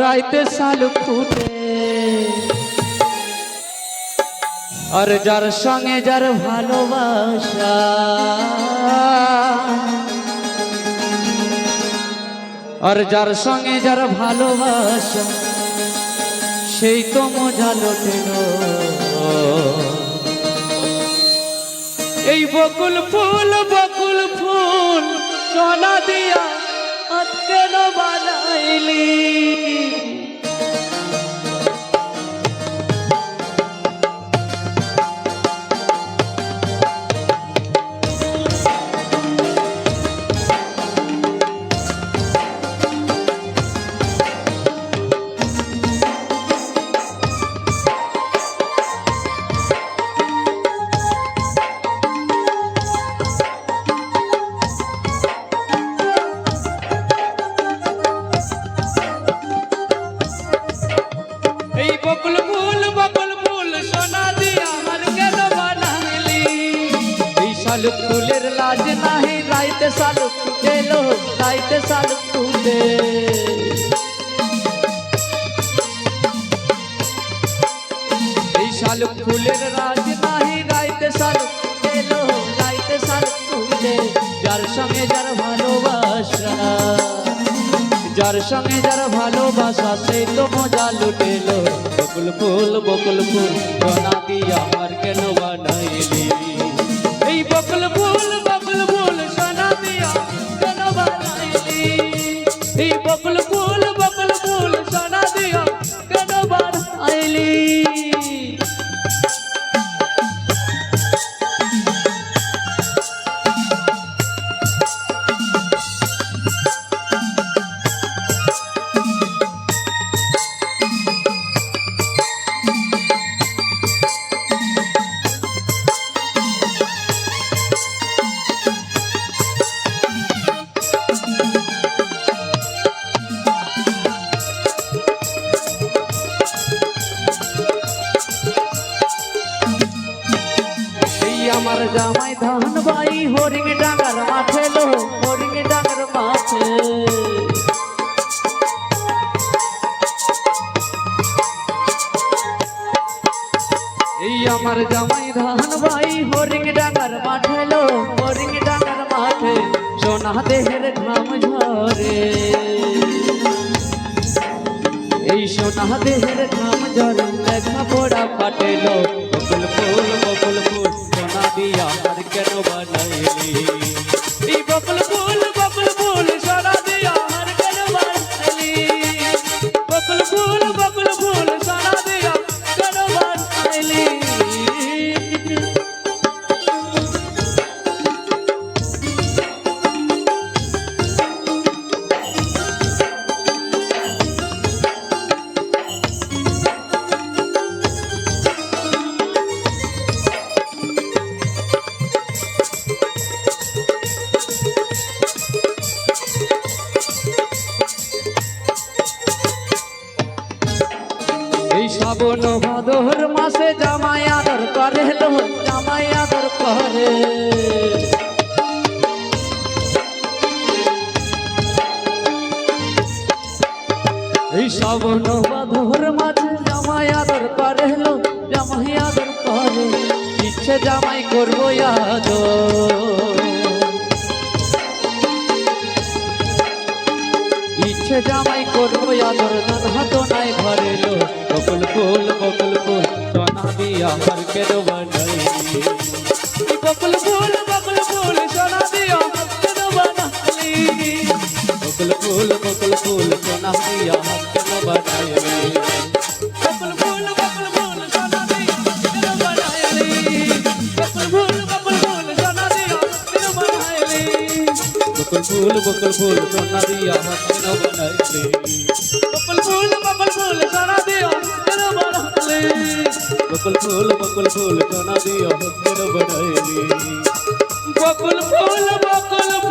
রাইতে সালু ফুটে। আর যার সঙ্গে যার ভালোবাসা, আর যার সঙ্গে যার ভালোবাসা, সেই তো মজা লোটেল। এই বকুল ফুল বকুল ফুল সোনা দিয়া আজকে বানাইলি। ফুলের লাজ নাহি রাইতে শালুক ফুটেলো রাইতে শালুক ফুটে এই ফুলের রাজ নাহি রাইতে শালুক ফুটেলো রাইতে শালুক ফুটে যার সঙ্গে যার ভালোবাসা, যার সঙ্গে যার ভালোবাসা সেই তো মজা লুটেলো। বকুল ফুল বকুল ফুল, সোনা দিয়া আমার কেন বানাইলি ফুল সোনা জামাই ধান বাই, হরিং ডাঙ্গার মাঠে লো, হরিং ডাঙ্গার মাঠে। এই আমার জামাই ধান বাই, হরিং ডাঙ্গার মাঠে লো, হরিং ডাঙ্গার মাঠে, সোনা দেহের ঘাম ঝরে। এই সোনা দেহের ঘাম ঝরে, লেখা পড়া ফাটেলো শ্রাবণ ভাদর মাসে জামাই আদর করে লো জামাই আদর করে। এই শ্রাবণ ভাদর মাসে জামাই আদর করে লো জামাই আদর করে। ইচ্ছে জামাই করব আদর ইচ্ছে জামাই করব আদর আমার কেন বানাইলি ফুল সোনা দিয়া আমার কেন বানাইলি ফুল বকুল ফুল সোনা বকুল ফুল বকুল ফুল কানা দিয়া হাত বানাইলি। বকুল ফুল বকুল ফুল